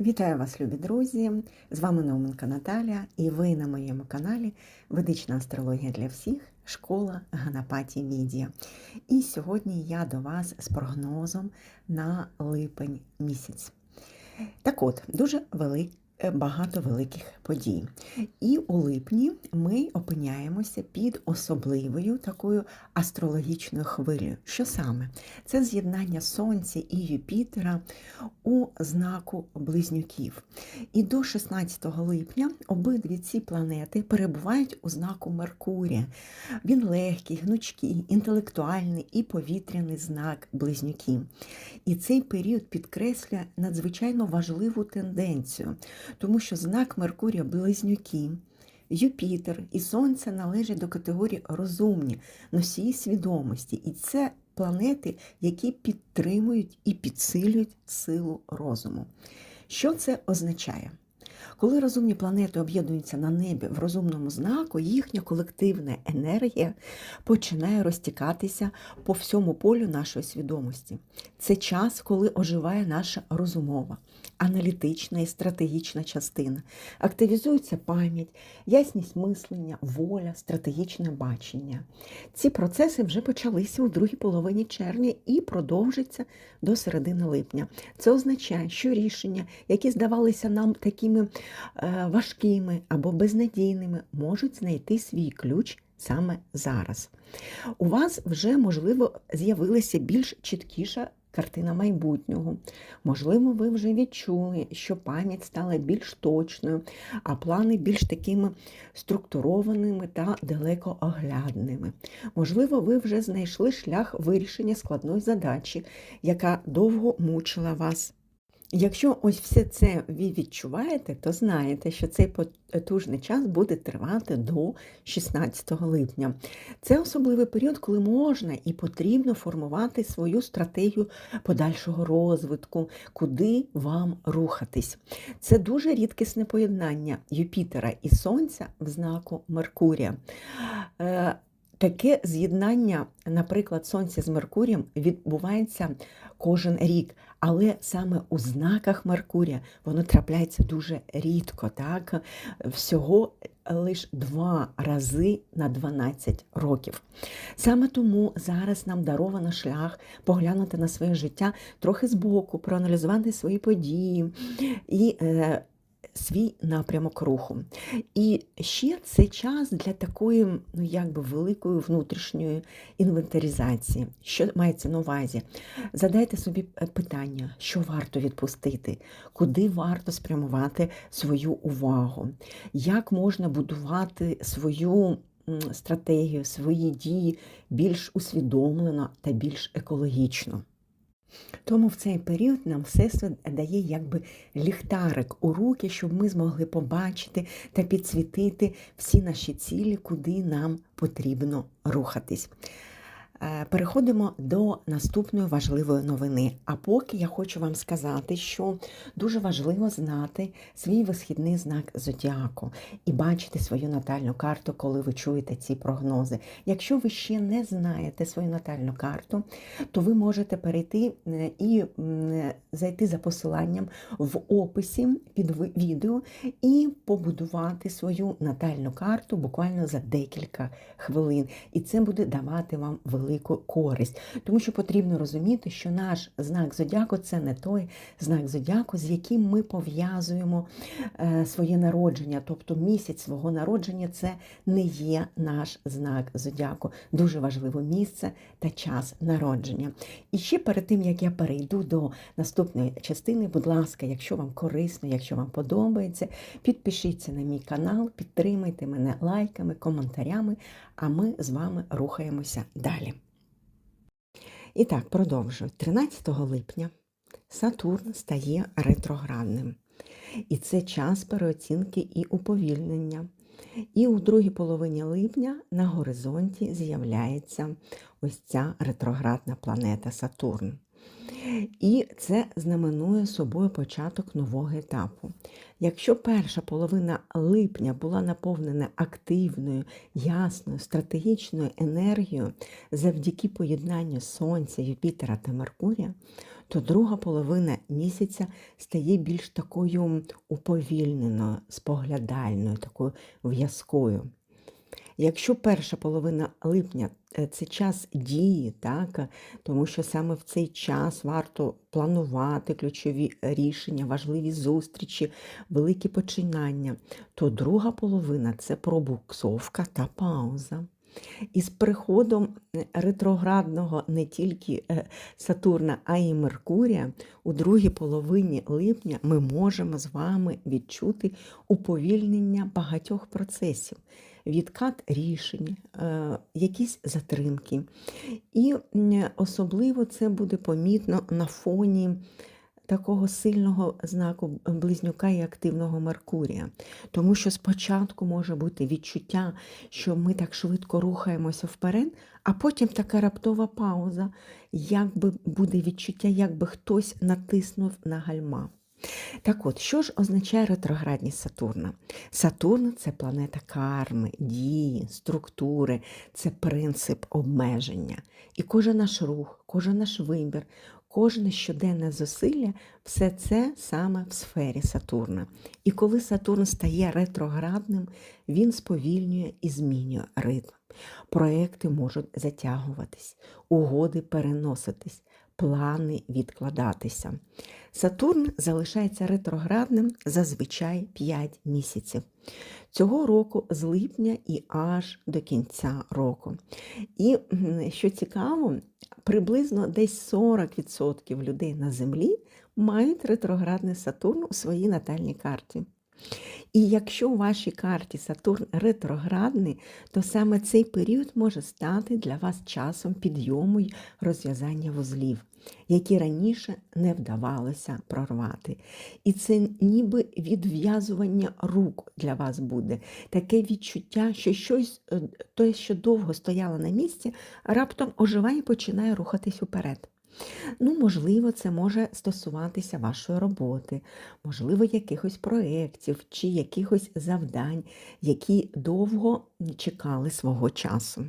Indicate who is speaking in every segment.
Speaker 1: Вітаю вас, любі друзі! З вами Науменка Наталя, і ви на моєму каналі Ведична астрологія для всіх, школа Ганапаті Відія. І сьогодні я до вас з прогнозом на липень місяць. Так от, дуже велик, багато великих подій. І у липні ми опиняємося під особливою такою астрологічною хвилею. Що саме? Це з'єднання Сонця і Юпітера у знаку близнюків. І до 16 липня обидві ці планети перебувають у знаку Меркурія. Він легкий, гнучкий, інтелектуальний і повітряний знак близнюків. І цей період підкреслює надзвичайно важливу тенденцію, тому що знак Меркурія близнюки. Юпітер і Сонце належать до категорії розумні, носії свідомості, і це планети, які підтримують і підсилюють силу розуму. Що це означає? Коли розумні планети об'єднуються на небі в розумному знаку, їхня колективна енергія починає розтікатися по всьому полю нашої свідомості. Це час, коли оживає наша розумова, аналітична і стратегічна частина. Активізується пам'ять, ясність мислення, воля, стратегічне бачення. Ці процеси вже почалися у другій половині червня і продовжаться до середини липня. Це означає, що рішення, які здавалися нам такими важкими або безнадійними, можуть знайти свій ключ саме зараз. У вас вже, можливо, з'явилася більш чіткіша картина майбутнього. Можливо, ви вже відчули, що пам'ять стала більш точною, а плани більш такими структурованими та далекооглядними. Можливо, ви вже знайшли шлях вирішення складної задачі, яка довго мучила вас. Якщо ось все це ви відчуваєте, то знаєте, що цей потужний час буде тривати до 16 липня. Це особливий період, коли можна і потрібно формувати свою стратегію подальшого розвитку, куди вам рухатись. Це дуже рідкісне поєднання Юпітера і Сонця в знаку Меркурія. Е, Таке з'єднання, наприклад, Сонця з Меркурієм відбувається кожен рік, але саме у знаках Меркурія воно трапляється дуже рідко, так? всього лише два рази на 12 років. Саме тому зараз нам даровано шлях поглянути на своє життя трохи збоку, проаналізувати свої події і. Е, свій напрямок руху. І ще це час для такої, ну якби великої внутрішньої інвентаризації. Що мається на увазі? Задайте собі питання, що варто відпустити, куди варто спрямувати свою увагу, як можна будувати свою. Стратегію, свої дії більш усвідомлено та більш екологічно. Тому в цей період нам все дає якби ліхтарик у руки, щоб ми змогли побачити та підсвітити всі наші цілі, куди нам потрібно рухатись. Е, переходимо до наступної важливої новини. А поки я хочу вам сказати, що дуже важливо знати свій висхідний знак зодіаку і бачити свою натальну карту, коли ви чуєте ці прогнози. Якщо ви ще не знаєте свою натальну карту, то ви можете перейти е, і зайти за посиланням в описі під відео і побудувати свою натальну карту буквально за декілька хвилин. І це буде давати вам велику велику користь, тому що потрібно розуміти, що наш знак зодіаку це не той знак зодіаку, з яким ми пов'язуємо е, своє народження, тобто місяць свого народження це не є наш знак зодіаку. Дуже важливе місце та час народження. І ще перед тим, як я перейду до наступної частини, будь ласка, якщо вам корисно, якщо вам подобається, підпишіться на мій канал, підтримайте мене лайками, коментарями, а ми з вами рухаємося далі. І так, продовжую. 13 липня Сатурн стає ретроградним. І це час переоцінки і уповільнення. І у другій половині липня на горизонті з'являється ось ця ретроградна планета Сатурн. І це знаменує собою початок нового етапу. Якщо перша половина липня була наповнена активною, ясною, стратегічною енергією завдяки поєднанню Сонця, Юпітера та Меркурія, то друга половина місяця стає більш такою уповільненою, споглядальною, такою в'язкою. Якщо перша половина липня це час дії, так, тому що саме в цей час варто планувати ключові рішення, важливі зустрічі, великі починання, то друга половина це пробуксовка та пауза. І з приходом е, ретроградного не тільки е, Сатурна, а й Меркурія у другій половині липня ми можемо з вами відчути уповільнення багатьох процесів відкат рішень, е, якісь затримки. І особливо це буде помітно на фоні такого сильного знаку близнюка і активного Меркурія. Тому що спочатку може бути відчуття, що ми так швидко рухаємося вперед, а потім така раптова пауза, якби буде відчуття, якби хтось натиснув на гальма. Так от, що ж означає ретроградність Сатурна? Сатурн це планета карми, дії, структури, це принцип обмеження. І кожен наш рух, кожен наш вибір, кожне щоденне зусилля все це саме в сфері Сатурна. І коли Сатурн стає ретроградним, він сповільнює і змінює ритм. Проекти можуть затягуватись, угоди переноситись, плани відкладатися. Сатурн залишається ретроградним зазвичай 5 місяців. Цього року з липня і аж до кінця року. І що цікаво, приблизно десь 40% людей на Землі мають ретроградний Сатурн у своїй натальній карті. І якщо у вашій карті Сатурн ретроградний, то саме цей період може стати для вас часом підйому й розв'язання вузлів, які раніше не вдавалося прорвати. І це ніби відв'язування рук для вас буде, таке відчуття, що щось, е, те, що довго стояло на місці, раптом оживає і починає рухатись уперед. Ну, можливо, це може стосуватися вашої роботи, можливо, якихось проєктів чи якихось завдань, які довго чекали свого часу.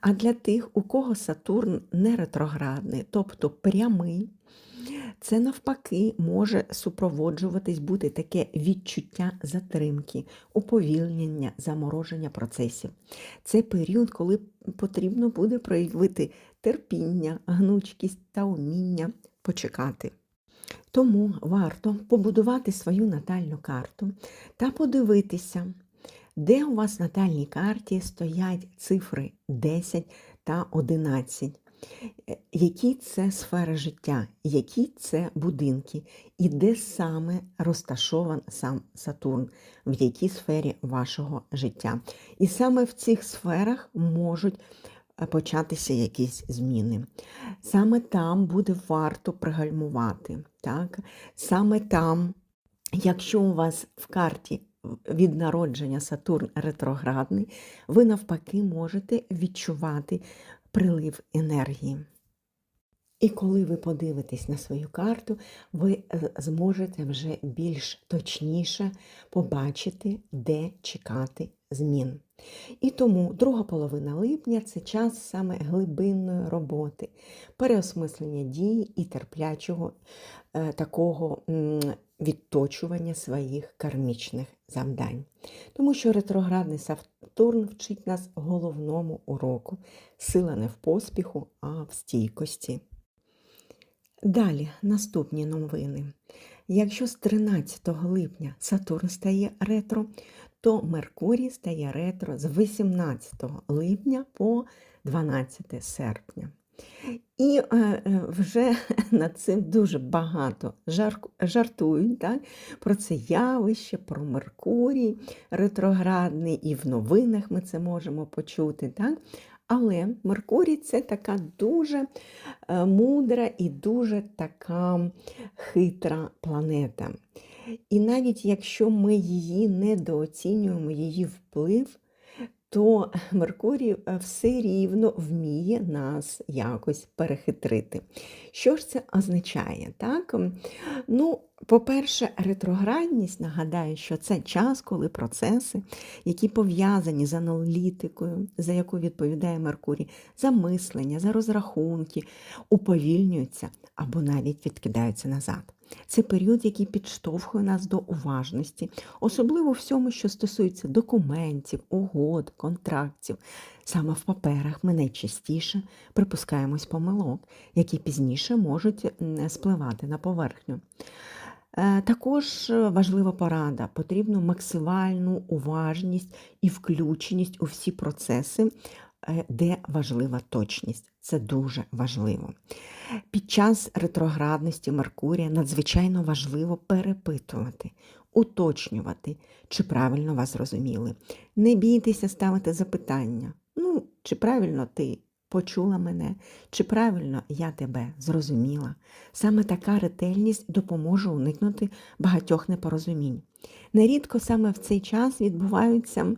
Speaker 1: А для тих, у кого Сатурн не ретроградний, тобто прямий, це навпаки може супроводжуватись бути таке відчуття затримки, уповільнення, замороження процесів. Це період, коли потрібно буде проявити терпіння, гнучкість та уміння почекати. Тому варто побудувати свою натальну карту та подивитися, де у вас в натальній карті стоять цифри 10 та 11. Е, які це сфери життя, які це будинки, і де саме розташован сам Сатурн, в якій сфері вашого життя. І саме в цих сферах можуть початися якісь зміни. Саме там буде варто пригальмувати. Так? Саме там, якщо у вас в карті від народження Сатурн ретроградний, ви навпаки можете відчувати прилив енергії. І коли ви подивитесь на свою карту, ви е, зможете вже більш точніше побачити, де чекати змін. І тому друга половина липня це час саме глибинної роботи, переосмислення дій і терплячого е, такого відточування своїх кармічних завдань. Тому що ретроградний Сатурн вчить нас головному уроку. Сила не в поспіху, а в стійкості. Далі наступні новини. Якщо з 13 липня Сатурн стає ретро, то Меркурій стає ретро з 18 липня по 12 серпня. І е, е, вже над цим дуже багато жартують так? про це явище, про Меркурій ретроградний, і в новинах ми це можемо почути. Так? Але Меркурій це така дуже е, мудра і дуже така хитра планета. І навіть якщо ми її недооцінюємо, її вплив, то Меркурій е, все рівно вміє нас якось перехитрити. Що ж це означає? Так? Ну, по-перше, ретроградність нагадаю, що це час, коли процеси, які пов'язані з аналітикою, за яку відповідає Меркурій, за мислення, за розрахунки, уповільнюються або навіть відкидаються назад. Це період, який підштовхує нас до уважності, особливо всьому, що стосується документів, угод, контрактів. Саме в паперах ми найчастіше припускаємось помилок, які пізніше можуть спливати на поверхню. Е, також важлива порада, потрібно максимальну уважність і включеність у всі процеси, де важлива точність. Це дуже важливо. Під час ретроградності Меркурія надзвичайно важливо перепитувати, уточнювати, чи правильно вас зрозуміли. Не бійтеся ставити запитання. Ну, чи правильно ти почула мене, чи правильно я тебе зрозуміла. Саме така ретельність допоможе уникнути багатьох непорозумінь. Нерідко саме в цей час відбуваються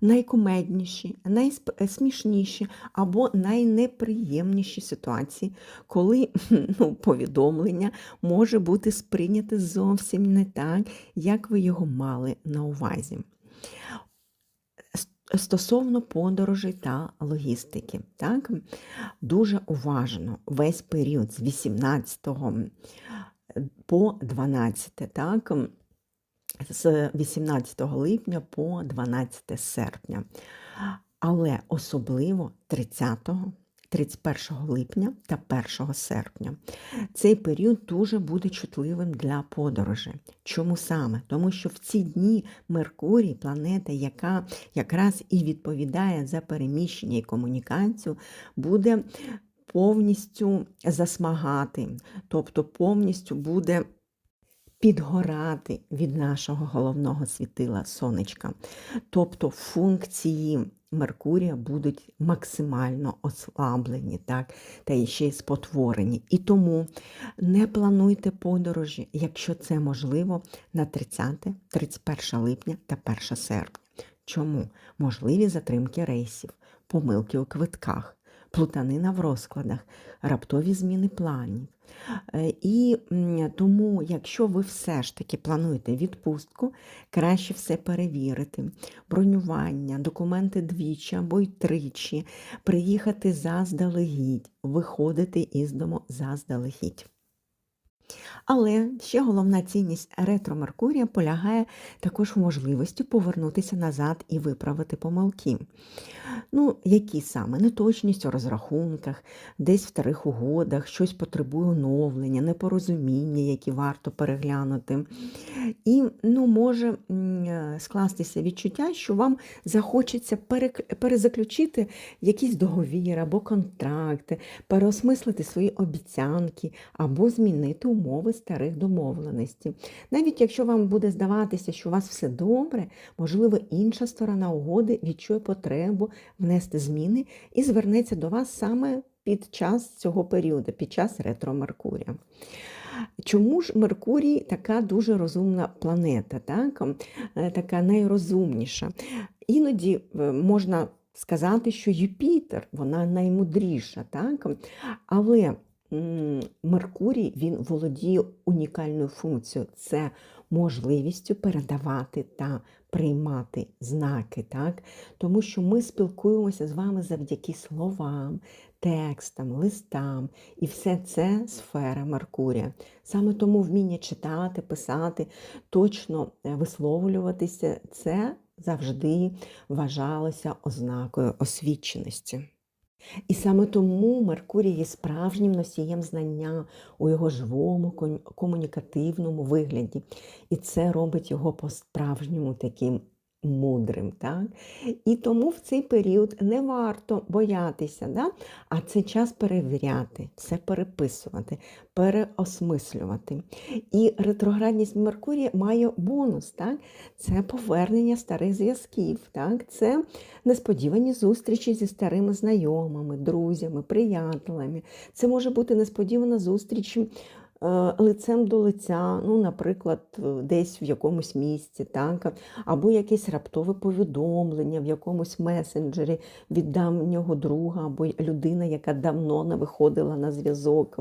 Speaker 1: найкумедніші, найсмішніші або найнеприємніші ситуації, коли ну, повідомлення може бути сприйняте зовсім не так, як ви його мали на увазі стосовно подорожей та логістики. Так? Дуже уважно весь період з 18 по 12, так? з 18 липня по 12 серпня. Але особливо 30 31 липня та 1 серпня. Цей період дуже буде чутливим для подорожі. Чому саме? Тому що в ці дні Меркурій, планета, яка якраз і відповідає за переміщення і комунікацію, буде повністю засмагати, тобто повністю буде підгорати від нашого головного світила сонечка. Тобто функції Меркурія будуть максимально ослаблені, так, та ще й спотворені. І тому не плануйте подорожі, якщо це можливо, на 30, 31 липня та 1 серпня. Чому? Можливі затримки рейсів, помилки у квитках, плутанина в розкладах, раптові зміни планів. Е, і тому, якщо ви все ж таки плануєте відпустку, краще все перевірити. Бронювання, документи двічі або й тричі, приїхати заздалегідь, виходити із дому заздалегідь. Але ще головна цінність ретро Меркурія полягає також в можливості повернутися назад і виправити помилки. Ну, які саме неточність у розрахунках, десь в старих угодах, щось потребує оновлення, непорозуміння, які варто переглянути. І ну, може скластися відчуття, що вам захочеться перезаключити якийсь договір або контракти, переосмислити свої обіцянки або змінити умови старих домовленостей. Навіть якщо вам буде здаватися, що у вас все добре, можливо, інша сторона угоди відчує потребу внести зміни і звернеться до вас саме під час цього періоду, під час ретро Меркурія. Чому ж Меркурій така дуже розумна планета, так? Е, така найрозумніша? Іноді е, можна сказати, що Юпітер, вона наймудріша, так? але Меркурій він володіє унікальною функцією це можливістю передавати та приймати знаки, так? тому що ми спілкуємося з вами завдяки словам, текстам, листам, і все це сфера Меркурія. Саме тому вміння читати, писати, точно е, висловлюватися це завжди вважалося ознакою освіченості. І саме тому Меркурій є справжнім носієм знання у його живому комунікативному вигляді. І це робить його по-справжньому таким мудрим. Так? І тому в цей період не варто боятися, да? а це час перевіряти, все переписувати, переосмислювати. І ретроградність Меркурія має бонус. Так? Це повернення старих зв'язків, так? це несподівані зустрічі зі старими знайомими, друзями, приятелями. Це може бути несподівана зустріч лицем до лиця, ну, наприклад, е, десь в якомусь місці, так? або якесь раптове повідомлення в якомусь месенджері від давнього друга, або людина, яка давно не виходила на зв'язок.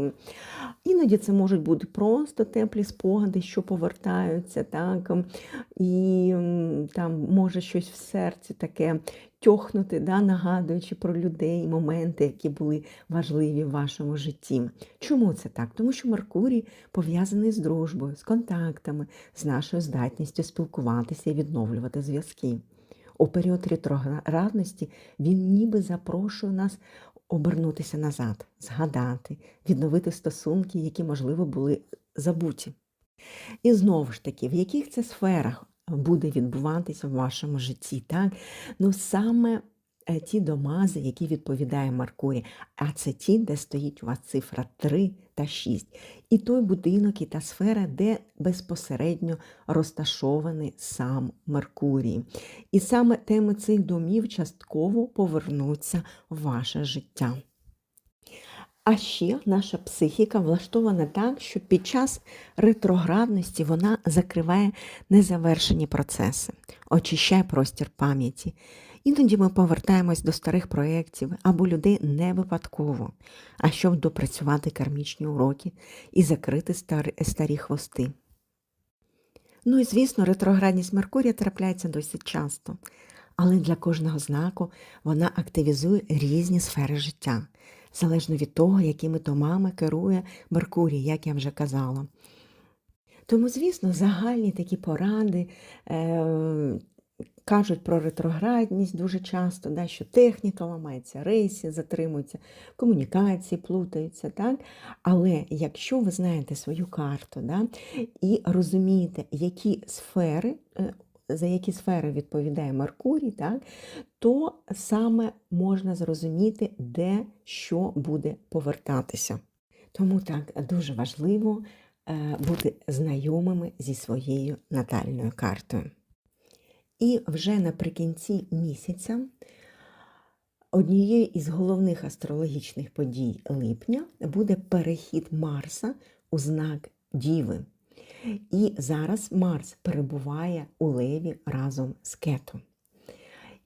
Speaker 1: Іноді це можуть бути просто теплі спогади, що повертаються, так? і там може щось в серці таке тьохнути, да, нагадуючи про людей, моменти, які були важливі в вашому житті. Чому це так? Тому що Меркурій пов'язаний з дружбою, з контактами, з нашою здатністю спілкуватися і відновлювати зв'язки. У період ретроградності він ніби запрошує нас обернутися назад, згадати, відновити стосунки, які, можливо, були забуті. І знову ж таки, в яких це сферах буде відбуватися в вашому житті. Так? Ну саме е, ті домази, які відповідає Маркурій, а це ті, де стоїть у вас цифра 3 та 6. І той будинок, і та сфера, де безпосередньо розташований сам Меркурій. І саме теми цих домів частково повернуться в ваше життя. А ще наша психіка влаштована так, що під час ретроградності вона закриває незавершені процеси, очищає простір пам'яті. Іноді ми повертаємось до старих проєктів або людей не випадково, а щоб допрацювати кармічні уроки і закрити старі, старі хвости. Ну і звісно, ретроградність Меркурія трапляється досить часто, але для кожного знаку вона активізує різні сфери життя залежно від того, якими томами керує Меркурій, як я вже казала. Тому, звісно, загальні такі поради е, кажуть про ретроградність дуже часто, да, що техніка ламається, рейси затримуються, комунікації плутаються. Так? Але якщо ви знаєте свою карту да, і розумієте, які сфери е, за які сфери відповідає Меркурій, так, то саме можна зрозуміти, де що буде повертатися. Тому так дуже важливо е, бути знайомими зі своєю натальною картою. І вже наприкінці місяця однією із головних астрологічних подій липня буде перехід Марса у знак Діви. І зараз Марс перебуває у Леві разом з Кетом.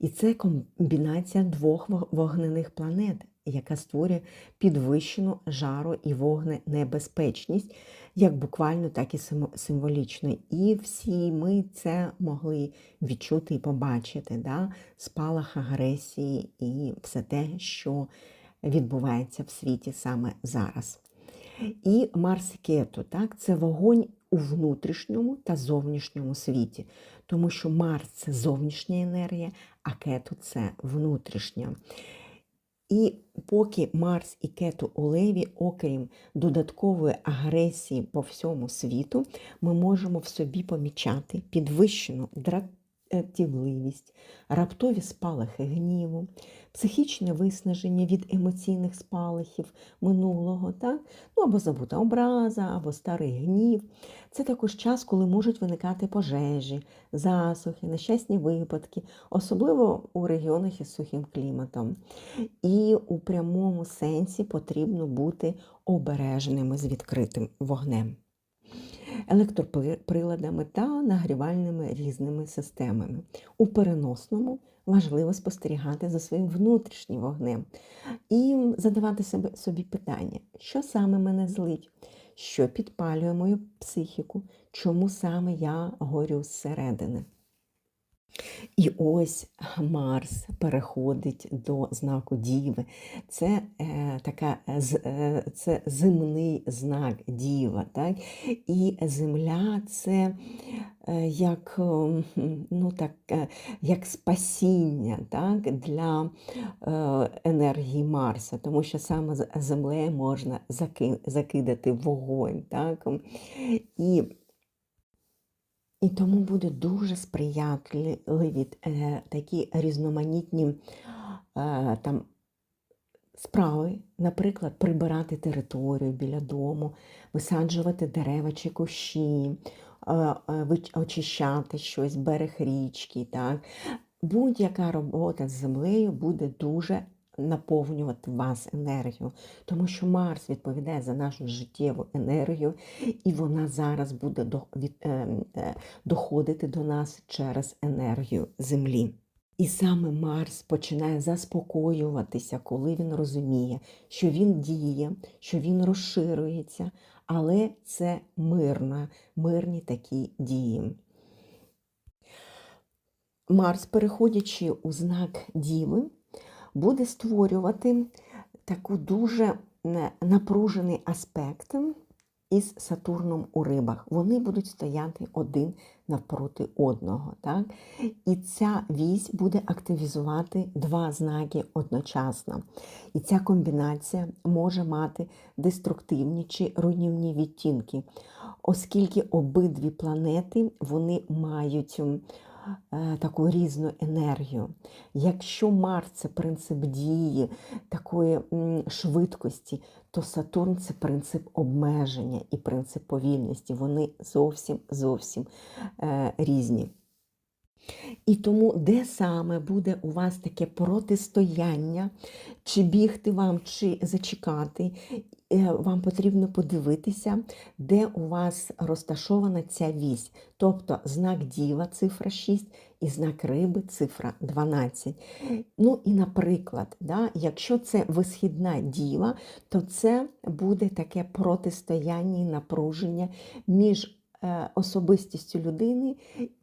Speaker 1: І це комбінація двох вогнених планет, яка створює підвищену жару і вогненебезпечність, як буквально, так і символічно. І всі ми це могли відчути і побачити, да? спалах агресії і все те, що відбувається в світі саме зараз. І Марс Кету, так, це вогонь у внутрішньому та зовнішньому світі, тому що Марс це зовнішня енергія, а кету це внутрішня. І поки Марс і кету у Леві, окрім додаткової агресії по всьому світу, ми можемо в собі помічати підвищену дратівливість, раптові спалахи гніву, психічне виснаження від емоційних спалахів минулого, так? ну або забута образа, або старий гнів. Це також час, коли можуть виникати пожежі, засухи, нещасні випадки, особливо у регіонах із сухим кліматом. І у прямому сенсі потрібно бути обережними з відкритим вогнем електроприладами та нагрівальними різними системами. У переносному важливо спостерігати за своїм внутрішнім вогнем і задавати собі питання, що саме мене злить, що підпалює мою психіку, чому саме я горю зсередини. І ось Марс переходить до знаку Діви. Це е, така, е, це земний знак Діва. Так? І Земля це е, як ну, так, е, як спасіння так? для е, енергії Марса, тому що саме з землею можна закидати вогонь. Так? І і тому буде дуже сприятливі е, такі різноманітні е, там справи, наприклад, прибирати територію біля дому, висаджувати дерева чи кущі, е, очищати щось, берег річки. Так? Будь-яка робота з землею буде дуже наповнювати вас енергію, тому що Марс відповідає за нашу життєву енергію, і вона зараз буде до, від, е, е, доходити до нас через енергію Землі. І саме Марс починає заспокоюватися, коли він розуміє, що він діє, що він розширюється, але це мирна, мирні такі дії. Марс, переходячи у знак Діви, буде створювати таку дуже е, напружений аспект із Сатурном у рибах. Вони будуть стояти один навпроти одного. Так? І ця вісь буде активізувати два знаки одночасно. І ця комбінація може мати деструктивні чи руйнівні відтінки, оскільки обидві планети вони мають таку різну енергію. Якщо Марс це принцип дії, такої швидкості, то Сатурн це принцип обмеження і принцип повільності. Вони зовсім зовсім е, різні. І тому, де саме буде у вас таке протистояння, чи бігти вам, чи зачекати, е, вам потрібно подивитися, де у вас розташована ця вісь. Тобто знак діва, цифра 6, і знак риби, цифра 12. Ну і, наприклад, да, якщо це висхідна діва, то це буде таке протистояння і напруження між е, особистістю людини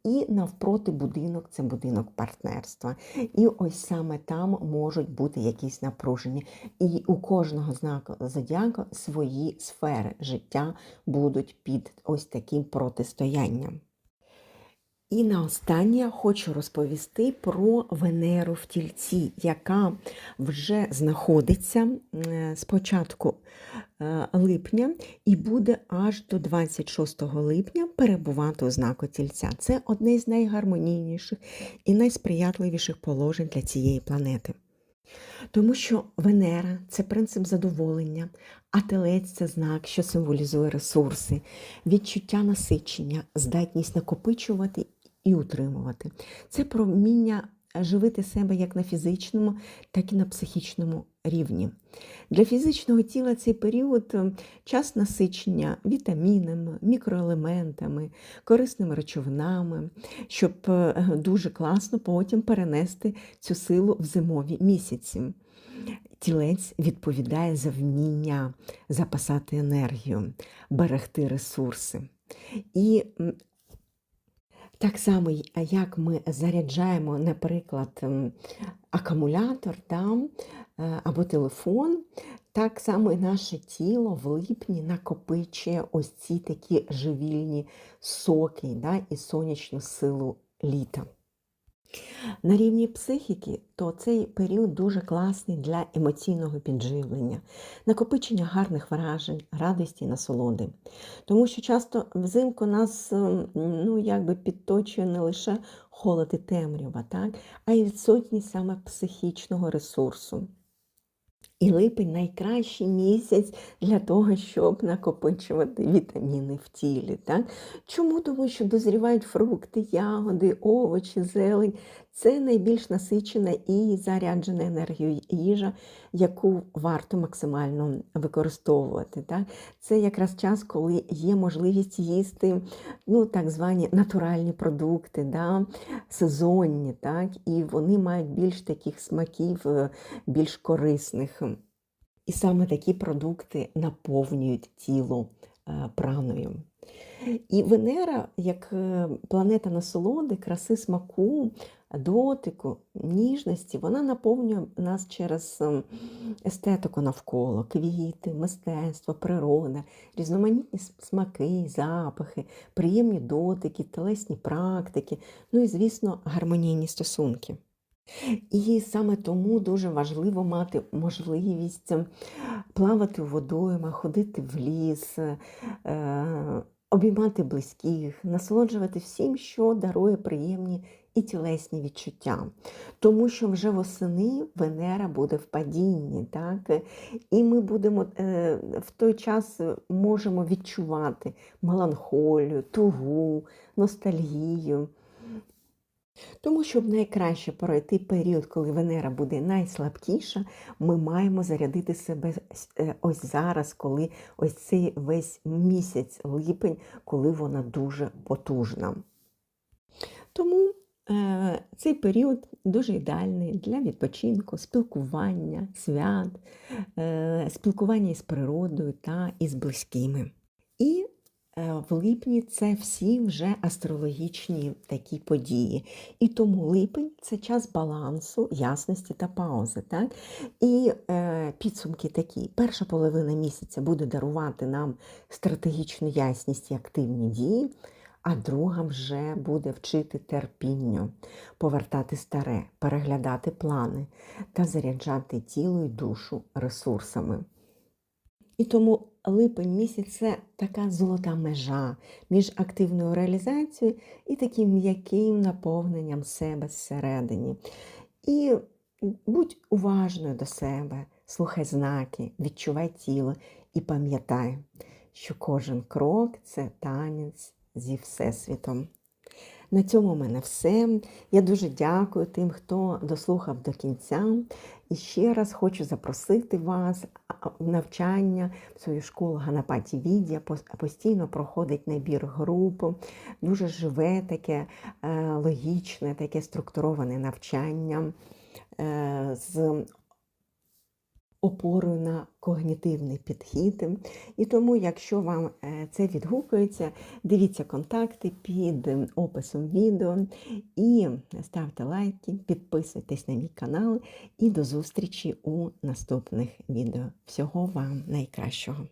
Speaker 1: і навпроти будинок це будинок партнерства. І ось саме там можуть бути якісь напруження. І у кожного знаку зодіака свої сфери життя будуть під ось таким протистоянням. І наостаннє хочу розповісти про Венеру в тільці, яка вже знаходиться е, з початку е, липня і буде аж до 26 липня перебувати у знаку тільця. Це одне з найгармонійніших і найсприятливіших положень для цієї планети. Тому що Венера це принцип задоволення, а телець це знак, що символізує ресурси, відчуття насичення, здатність накопичувати і утримувати. Це про вміння живити себе як на фізичному, так і на психічному рівні. Для фізичного тіла цей період е, час насичення вітамінами, мікроелементами, корисними речовинами, щоб е, дуже класно потім перенести цю силу в зимові місяці. Тілець відповідає за вміння запасати енергію, берегти ресурси. І так само, як ми заряджаємо, наприклад, акумулятор да, е, або телефон, так само і наше тіло в липні накопичує ось ці такі живільні соки да, і сонячну силу літа. На рівні психіки, то цей період дуже класний для емоційного підживлення, накопичення гарних вражень, радості, насолоди. Тому що часто взимку нас ем, ну, якби підточує не лише холод і темрява, так? а й відсутність саме психічного ресурсу. І липень найкращий місяць для того, щоб накопичувати вітаміни в тілі. Так? Чому? Тому що дозрівають фрукти, ягоди, овочі, зелень. Це найбільш насичена і заряджена енергією їжа, яку варто максимально використовувати. Так? Це якраз час, коли є можливість їсти ну, так звані натуральні продукти, да? сезонні, так? і вони мають більш таких смаків, е, більш корисних. І саме такі продукти наповнюють тіло е, праною. І Венера, як е, планета насолоди, краси смаку, дотику, ніжності, вона наповнює нас через естетику навколо, квіти, мистецтво, природа, різноманітні смаки, запахи, приємні дотики, телесні практики, ну і, звісно, гармонійні стосунки. І саме тому дуже важливо мати можливість ем, плавати в водоймах, ходити в ліс, е, обіймати близьких, насолоджувати всім, що дарує приємні і тілесні відчуття. Тому що вже восени Венера буде в падінні, так? і ми будемо е, в той час можемо відчувати меланхолію, тугу, ностальгію. Тому, щоб найкраще пройти період, коли Венера буде найслабкіша, ми маємо зарядити себе е, ось зараз, коли ось цей весь місяць липень, коли вона дуже потужна. Тому е, цей період дуже ідеальний для відпочинку, спілкування, свят, е, спілкування із природою та із близькими. І в липні це всі вже астрологічні такі події. І тому липень це час балансу, ясності та паузи. Так? І е, підсумки такі: перша половина місяця буде дарувати нам стратегічну ясність і активні дії а друга вже буде вчити терпінню, повертати старе, переглядати плани та заряджати тіло і душу ресурсами. І тому липень місяць це така золота межа між активною реалізацією і таким м'яким наповненням себе зсередині. І будь уважною до себе, слухай знаки, відчувай тіло і пам'ятай, що кожен крок це танець зі Всесвітом. На цьому в мене все. Я дуже дякую тим, хто дослухав до кінця. І ще раз хочу запросити вас в навчання в свою школу Ганапаті Відія. Постійно проходить набір груп, дуже живе таке е, логічне, таке структуроване навчання е, з опорою на когнітивний підхід. І тому, якщо вам е, це відгукується, дивіться контакти під описом відео і ставте лайки, підписуйтесь на мій канал і до зустрічі у наступних відео. Всього вам найкращого!